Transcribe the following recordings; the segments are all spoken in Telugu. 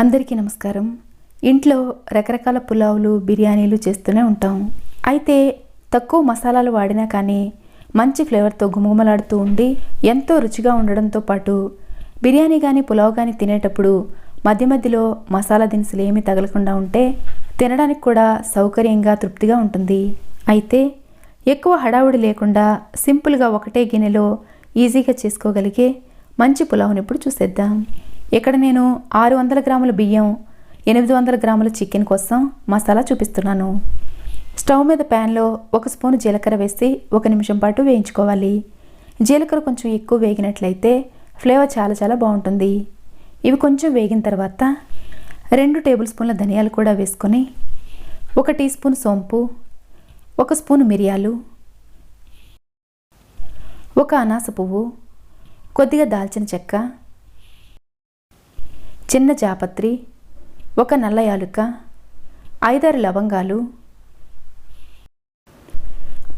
అందరికీ నమస్కారం. ఇంట్లో రకరకాల పులావులు బిర్యానీలు చేస్తూనే ఉంటాం. అయితే తక్కువ మసాలాలు వాడినా కానీ మంచి ఫ్లేవర్తో గుమగుమలాడుతూ ఉండి ఎంతో రుచిగా ఉండడంతో పాటు బిర్యానీ కానీ పులావ్ కానీ తినేటప్పుడు మధ్య మధ్యలో మసాలా దినుసులు ఏమీ తగలకుండా ఉంటే తినడానికి కూడా సౌకర్యంగా తృప్తిగా ఉంటుంది. అయితే ఎక్కువ హడావుడి లేకుండా సింపుల్గా ఒకటే గిన్నెలో ఈజీగా చేసుకోగలిగే మంచి పులావ్ని ఇప్పుడు చూసేద్దాం. ఇక్కడ నేను ఆరు వందల గ్రాముల బియ్యం ఎనిమిది వందల గ్రాముల చికెన్ కోసం మసాలా చూపిస్తున్నాను. స్టవ్ మీద ప్యాన్లో ఒక స్పూన్ జీలకర్ర వేసి ఒక నిమిషం పాటు వేయించుకోవాలి. జీలకర్ర కొంచెం ఎక్కువ వేగినట్లయితే ఫ్లేవర్ చాలా చాలా బాగుంటుంది. ఇవి కొంచెం వేగిన తర్వాత రెండు టేబుల్ స్పూన్ల ధనియాలు కూడా వేసుకొని ఒక టీ స్పూన్ సోంపు ఒక స్పూన్ మిరియాలు ఒక అనాస పువ్వు కొద్దిగా దాల్చిన చెక్క చిన్న జాపత్రి ఒక నల్ల యాలుక ఐదారు లవంగాలు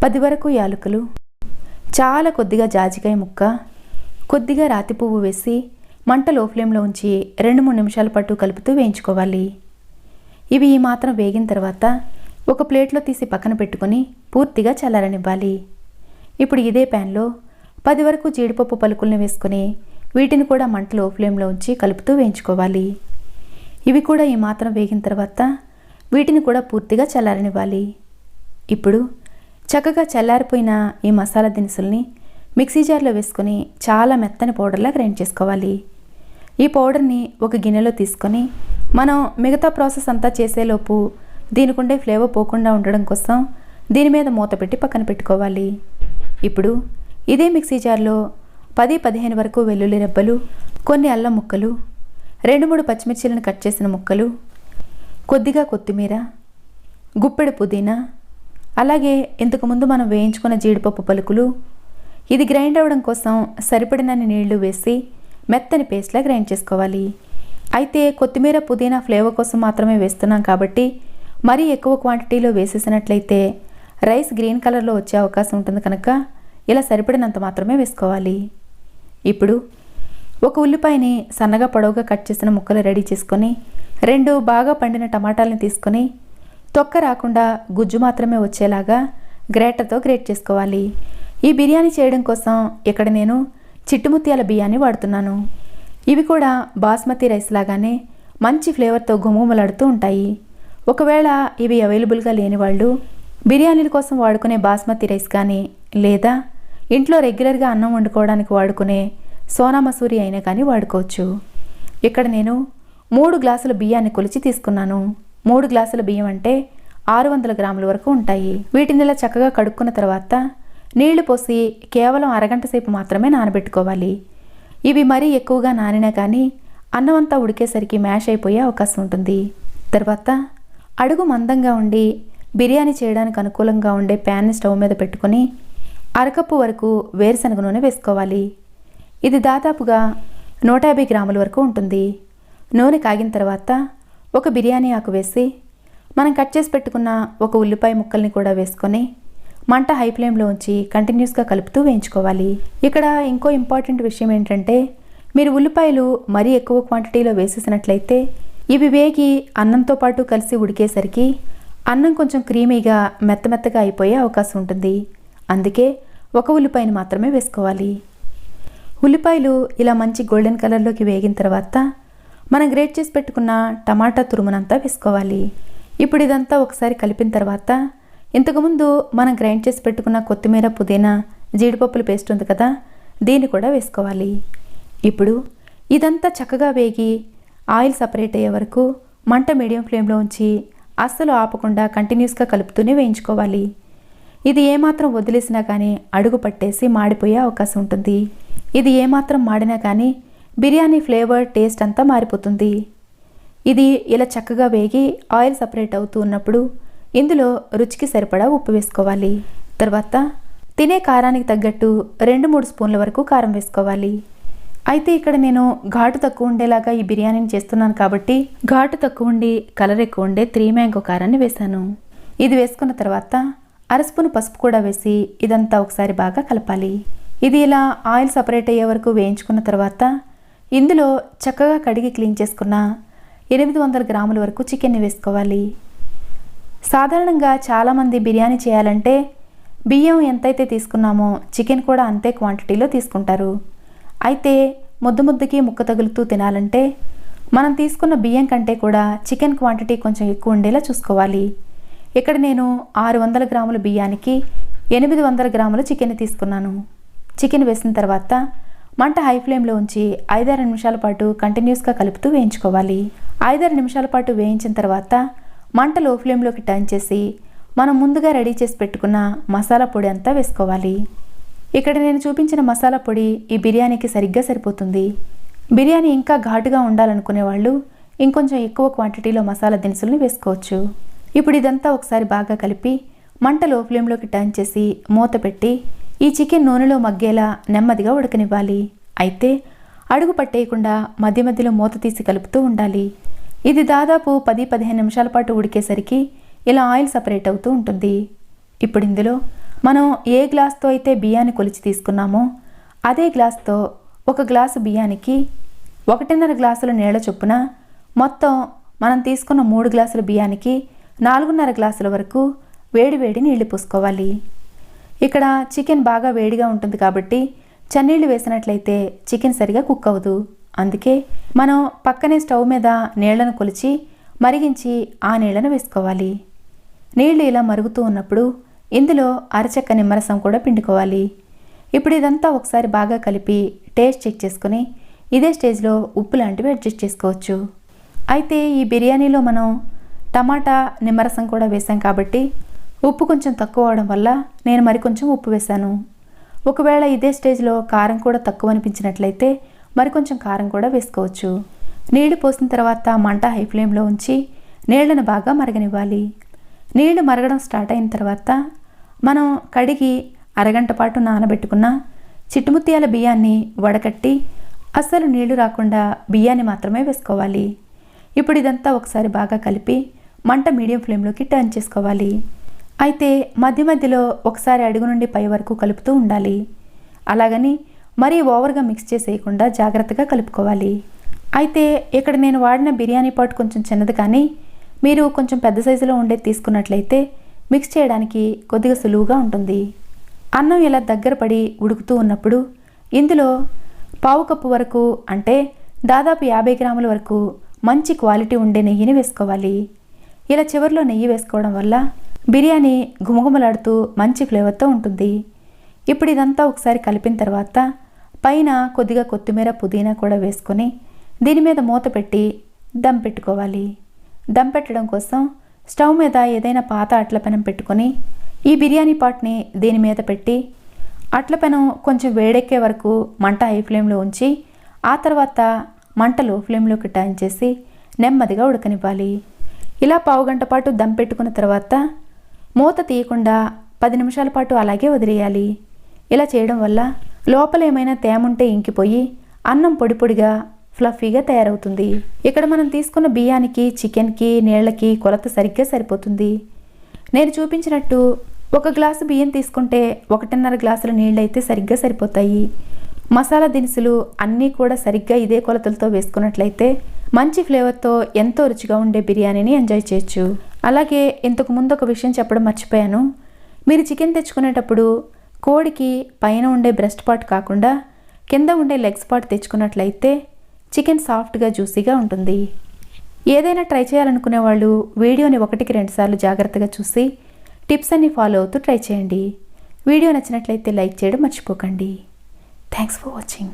పది వరకు యాలుకలు చాలా కొద్దిగా జాజికాయ ముక్క కొద్దిగా రాతి పువ్వు వేసి మంట లో ఫ్లేమ్లో ఉంచి రెండు మూడు నిమిషాల పాటు కలుపుతూ వేయించుకోవాలి. ఇవి ఈ మాత్రం వేగిన తర్వాత ఒక ప్లేట్లో తీసి పక్కన పెట్టుకొని పూర్తిగా చల్లారనివ్వాలి. ఇప్పుడు ఇదే ప్యాన్లో పది వరకు జీడిపప్పు పలుకుల్ని వేసుకొని వీటిని కూడా మంటలో ఫ్లేమ్లో ఉంచి కలుపుతూ వేయించుకోవాలి. ఇవి కూడా ఈ మాత్రం వేగిన తర్వాత వీటిని కూడా పూర్తిగా చల్లారనివ్వాలి. ఇప్పుడు చక్కగా చల్లారిపోయిన ఈ మసాలా దినుసుల్ని మిక్సీ జార్లో వేసుకొని చాలా మెత్తని పౌడర్లా గ్రైండ్ చేసుకోవాలి. ఈ పౌడర్ని ఒక గిన్నెలో తీసుకొని మనం మిగతా ప్రాసెస్ అంతా చేసేలోపు దీనికుండే ఫ్లేవర్ పోకుండా ఉండడం కోసం దీని మీద మూత పెట్టి పక్కన పెట్టుకోవాలి. ఇప్పుడు ఇదే మిక్సీ జార్లో పది పదిహేను వరకు వెల్లుల్లి రెబ్బలు కొన్ని అల్లం ముక్కలు రెండు మూడు పచ్చిమిర్చీలను కట్ చేసిన ముక్కలు కొద్దిగా కొత్తిమీర గుప్పెడు పుదీనా అలాగే ఇంతకుముందు మనం వేయించుకున్న జీడిపప్పు పలుకులు. ఇది గ్రైండ్ అవ్వడం కోసం సరిపడినన్ని నీళ్ళు వేసి మెత్తని పేస్ట్లా గ్రైండ్ చేసుకోవాలి. అయితే కొత్తిమీర పుదీనా ఫ్లేవర్ కోసం మాత్రమే వేస్తున్నాం కాబట్టి మరీ ఎక్కువ క్వాంటిటీలో వేసేసినట్లయితే రైస్ గ్రీన్ కలర్లో వచ్చే అవకాశం ఉంటుంది కనుక ఇలా సరిపడినంత మాత్రమే వేసుకోవాలి. ఇప్పుడు ఒక ఉల్లిపాయని సన్నగా పొడవుగా కట్ చేసిన ముక్కలు రెడీ చేసుకొని రెండు బాగా పండిన టమాటాలని తీసుకొని తొక్క రాకుండా గుజ్జు మాత్రమే వచ్చేలాగా గ్రేటర్తో గ్రేట్ చేసుకోవాలి. ఈ బిర్యానీ చేయడం కోసం ఇక్కడ నేను చిట్టుముత్యాల బియ్యాన్ని వాడుతున్నాను. ఇవి కూడా బాస్మతి రైస్ లాగానే మంచి ఫ్లేవర్తో గుమగుమలాడుతూ ఉంటాయి. ఒకవేళ ఇవి అవైలబుల్గా లేని వాళ్ళు బిర్యానీల కోసం వాడుకునే బాస్మతి రైస్ కానీ లేదా ఇంట్లో రెగ్యులర్గా అన్నం వండుకోవడానికి వాడుకునే సోనా మసూరి అయినా కానీ వాడుకోవచ్చు. ఇక్కడ నేను మూడు గ్లాసుల బియ్యాన్ని కొలిచి తీసుకున్నాను. మూడు గ్లాసుల బియ్యం అంటే ఆరు వందల గ్రాముల వరకు ఉంటాయి. వీటిని ఇలా చక్కగా కడుక్కున్న తర్వాత నీళ్ళు పోసి కేవలం అరగంట సేపు మాత్రమే నానబెట్టుకోవాలి. ఇవి మరీ ఎక్కువగా నానినా కానీ అన్నం అంతా ఉడికేసరికి మ్యాష్ అయిపోయే అవకాశం ఉంటుంది. తర్వాత అడుగు మందంగా ఉండి బిర్యానీ చేయడానికి అనుకూలంగా ఉండే ప్యాన్ని స్టవ్ మీద పెట్టుకొని అరకప్పు వరకు వేరుశనగ నూనె వేసుకోవాలి. ఇది దాదాపుగా నూట యాభై గ్రాముల వరకు ఉంటుంది. నూనె కాగిన తర్వాత ఒక బిర్యానీ ఆకు వేసి మనం కట్ చేసి పెట్టుకున్న ఒక ఉల్లిపాయ ముక్కల్ని కూడా వేసుకొని మంట హై ఫ్లేమ్లో ఉంచి కంటిన్యూస్గా కలుపుతూ వేయించుకోవాలి. ఇక్కడ ఇంకో ఇంపార్టెంట్ విషయం ఏంటంటే మీరు ఉల్లిపాయలు మరీ ఎక్కువ క్వాంటిటీలో వేసేసినట్లయితే ఇవి వేగి అన్నంతో పాటు కలిసి ఉడికేసరికి అన్నం కొంచెం క్రీమీగా మెత్త మెత్తగా అయిపోయే అవకాశం ఉంటుంది. అందుకే ఒక ఉల్లిపాయను మాత్రమే వేసుకోవాలి. ఉల్లిపాయలు ఇలా మంచి గోల్డెన్ కలర్లోకి వేగిన తర్వాత మనం గ్రేట్ చేసి పెట్టుకున్న టమాటా తురుమునంతా వేసుకోవాలి. ఇప్పుడు ఇదంతా ఒకసారి కలిపిన తర్వాత ఇంతకుముందు మనం గ్రైండ్ చేసి పెట్టుకున్న కొత్తిమీర పుదీనా జీడిపప్పుల పేస్ట్ ఉంది కదా దీన్ని కూడా వేసుకోవాలి. ఇప్పుడు ఇదంతా చక్కగా వేగి ఆయిల్ సపరేట్ అయ్యే వరకు మంట మీడియం ఫ్లేమ్లో ఉంచి అస్సలు ఆపకుండా కంటిన్యూస్గా కలుపుతూనే వేయించుకోవాలి. ఇది ఏమాత్రం వదిలేసినా కానీ అడుగు పట్టేసి మాడిపోయే అవకాశం ఉంటుంది. ఇది ఏమాత్రం మాడినా కానీ బిర్యానీ ఫ్లేవర్ టేస్ట్ అంతా మారిపోతుంది. ఇది ఇలా చక్కగా వేగి ఆయిల్ సపరేట్ అవుతూ ఉన్నప్పుడు ఇందులో రుచికి సరిపడా ఉప్పు వేసుకోవాలి. తర్వాత తినే కారానికి తగ్గట్టు రెండు మూడు స్పూన్ల వరకు కారం వేసుకోవాలి. అయితే ఇక్కడ నేను ఘాటు తక్కువ ఉండేలాగా ఈ బిర్యానీని చేస్తున్నాను కాబట్టి ఘాటు తక్కువ ఉండి కలర్ ఎక్కువ ఉండే త్రీ మ్యాంగో కారాన్ని వేశాను. ఇది వేసుకున్న తర్వాత అర స్పూన్ పసుపు కూడా వేసి ఇదంతా ఒకసారి బాగా కలపాలి. ఇది ఇలా ఆయిల్ సపరేట్ అయ్యే వరకు వేయించుకున్న తర్వాత ఇందులో చక్కగా కడిగి క్లీన్ చేసుకున్న ఎనిమిది వందల గ్రాముల వరకు చికెన్ని వేసుకోవాలి. సాధారణంగా చాలామంది బిర్యానీ చేయాలంటే బియ్యం ఎంతైతే తీసుకున్నామో చికెన్ కూడా అంతే క్వాంటిటీలో తీసుకుంటారు. అయితే ముద్దు ముద్దుకి ముక్క తగులుతూ తినాలంటే మనం తీసుకున్న బియ్యం కంటే కూడా చికెన్ క్వాంటిటీ కొంచెం ఎక్కువ ఉండేలా చూసుకోవాలి. ఇక్కడ నేను ఆరు వందల గ్రాముల బియ్యానికి ఎనిమిది వందల గ్రాముల చికెన్ తీసుకున్నాను. చికెన్ వేసిన తర్వాత మంట హై ఫ్లేమ్లో ఉంచి ఐదారు నిమిషాల పాటు కంటిన్యూస్గా కలుపుతూ వేయించుకోవాలి. ఐదారు నిమిషాల పాటు వేయించిన తర్వాత మంట లో ఫ్లేమ్లోకి టర్న్ చేసి మనం ముందుగా రెడీ చేసి పెట్టుకున్న మసాలా పొడి అంతా వేసుకోవాలి. ఇక్కడ నేను చూపించిన మసాలా పొడి ఈ బిర్యానీకి సరిగ్గా సరిపోతుంది. బిర్యానీ ఇంకా ఘాటుగా ఉండాలనుకునే వాళ్ళు ఇంకొంచెం ఎక్కువ క్వాంటిటీలో మసాలా దినుసుల్ని వేసుకోవచ్చు. ఇప్పుడు ఇదంతా ఒకసారి బాగా కలిపి మంట లో ఫ్లేమ్లోకి టర్న్ చేసి మూత పెట్టి ఈ చికెన్ నూనెలో మగ్గేలా నెమ్మదిగా ఉడకనివ్వాలి. అయితే అడుగు పట్టేయకుండా మధ్య మధ్యలో మూత తీసి కలుపుతూ ఉండాలి. ఇది దాదాపు పది పదిహేను నిమిషాల పాటు ఉడికేసరికి ఇలా ఆయిల్ సపరేట్ అవుతూ ఉంటుంది. ఇప్పుడు ఇందులో మనం ఏ గ్లాస్తో అయితే బియ్యాన్ని కొలిచి తీసుకున్నామో అదే గ్లాస్తో ఒక గ్లాసు బియ్యానికి ఒకటిన్నర గ్లాసుల నీళ్ళ చొప్పున మొత్తం మనం తీసుకున్న మూడు గ్లాసుల బియ్యానికి నాలుగున్నర గ్లాసుల వరకు వేడి వేడి నీళ్ళు పోసుకోవాలి. ఇక్కడ చికెన్ బాగా వేడిగా ఉంటుంది కాబట్టి చన్నీళ్ళు వేసినట్లయితే చికెన్ సరిగా కుక్ అవ్వదు. అందుకే మనం పక్కనే స్టవ్ మీద నీళ్ళను కొలిచి మరిగించి ఆ నీళ్ళను వేసుకోవాలి. నీళ్ళు ఇలా మరుగుతూ ఉన్నప్పుడు ఇందులో అరచక్క నిమ్మరసం కూడా పిండుకోవాలి. ఇప్పుడు ఇదంతా ఒకసారి బాగా కలిపి టేస్ట్ చెక్ చేసుకుని ఇదే స్టేజ్లో ఉప్పు లాంటివి అడ్జస్ట్ చేసుకోవచ్చు. అయితే ఈ బిర్యానీలో మనం టమాటా నిమ్మరసం కూడా వేసాం కాబట్టి ఉప్పు కొంచెం తక్కువ అవడం వల్ల నేను మరికొంచెం ఉప్పు వేశాను. ఒకవేళ ఇదే స్టేజ్లో కారం కూడా తక్కువ అనిపించినట్లయితే మరికొంచెం కారం కూడా వేసుకోవచ్చు. నీళ్ళు పోసిన తర్వాత మంట హై ఫ్లేమ్లో ఉంచి నీళ్ళను బాగా మరగనివ్వాలి. నీళ్ళు మరగడం స్టార్ట్ అయిన తర్వాత మనం కడిగి అరగంట పాటు నానబెట్టుకున్న చిట్టుముత్యాల బియ్యాన్ని వడకట్టి అస్సలు నీళ్ళు రాకుండా బియ్యాన్ని మాత్రమే వేసుకోవాలి. ఇప్పుడు ఇదంతా ఒకసారి బాగా కలిపి మంట మీడియం ఫ్లేమ్లోకి టర్న్ చేసుకోవాలి. అయితే మధ్య మధ్యలో ఒకసారి అడుగు నుండి పై వరకు కలుపుతూ ఉండాలి. అలాగని మరీ ఓవర్గా మిక్స్ చేసేయకుండా జాగ్రత్తగా కలుపుకోవాలి. అయితే ఇక్కడ నేను వాడిన బిర్యానీ పాట్ కొంచెం చిన్నది కానీ మీరు కొంచెం పెద్ద సైజులో ఉండేది తీసుకున్నట్లయితే మిక్స్ చేయడానికి కొద్దిగా సులువుగా ఉంటుంది. అన్నం ఇలా దగ్గర పడి ఉడుకుతూ ఉన్నప్పుడు ఇందులో పావు కప్పు వరకు అంటే దాదాపు యాభై గ్రాముల వరకు మంచి క్వాలిటీ ఉండే నెయ్యిని వేసుకోవాలి. ఇలా చివరిలో నెయ్యి వేసుకోవడం వల్ల బిర్యానీ గుమగుమలాడుతూ మంచి ఫ్లేవర్తో ఉంటుంది. ఇప్పుడు ఇదంతా ఒకసారి కలిపిన తర్వాత పైన కొద్దిగా కొత్తిమీర పుదీనా కూడా వేసుకొని దీని మీద మూత పెట్టి దమ్ పెట్టుకోవాలి. దమ్ పెట్టడం కోసం స్టవ్ మీద ఏదైనా పాత అట్ల పెనం పెట్టుకొని ఈ బిర్యానీ పాట్ని దీని మీద పెట్టి అట్ల పెనం కొంచెం వేడెక్కే వరకు మంట హై ఫ్లేమ్లో ఉంచి ఆ తర్వాత మంట లో ఫ్లేమ్లోకి టర్న్ చేసి నెమ్మదిగా ఉడకనివ్వాలి. ఇలా పావుగంట పాటు దమ్ పెట్టుకున్న తర్వాత మూత తీయకుండా పది నిమిషాల పాటు అలాగే వదిలేయాలి. ఇలా చేయడం వల్ల లోపల ఏమైనా తేముంటే ఇంకిపోయి అన్నం పొడి పొడిగా ఫ్లఫీగా తయారవుతుంది. ఇక్కడ మనం తీసుకున్న బియ్యానికి చికెన్కి నీళ్ళకి కొలత సరిగ్గా సరిపోతుంది. నేను చూపించినట్టు ఒక గ్లాసు బియ్యం తీసుకుంటే ఒకటిన్నర గ్లాసుల నీళ్ళు అయితే సరిగ్గా సరిపోతాయి. మసాలా దినుసులు అన్నీ కూడా సరిగ్గా ఇదే కొలతలతో వేసుకున్నట్లయితే మంచి ఫ్లేవర్తో ఎంతో రుచిగా ఉండే బిర్యానీని ఎంజాయ్ చేయొచ్చు. అలాగే ఇంతకు ముందు ఒక విషయం చెప్పడం మర్చిపోయాను. మీరు చికెన్ తెచ్చుకునేటప్పుడు కోడికి పైన ఉండే బ్రెస్ట్ పార్ట్ కాకుండా కింద ఉండే లెగ్స్ పార్ట్ తెచ్చుకున్నట్లయితే చికెన్ సాఫ్ట్గా జ్యూసీగా ఉంటుంది. ఏదైనా ట్రై చేయాలనుకునే వాళ్ళు వీడియోని ఒకటికి రెండుసార్లు జాగ్రత్తగా చూసి టిప్స్ అన్ని ఫాలో అవుతూ ట్రై చేయండి. వీడియో నచ్చినట్లయితే లైక్ చేయడం మర్చిపోకండి. Thanks for watching.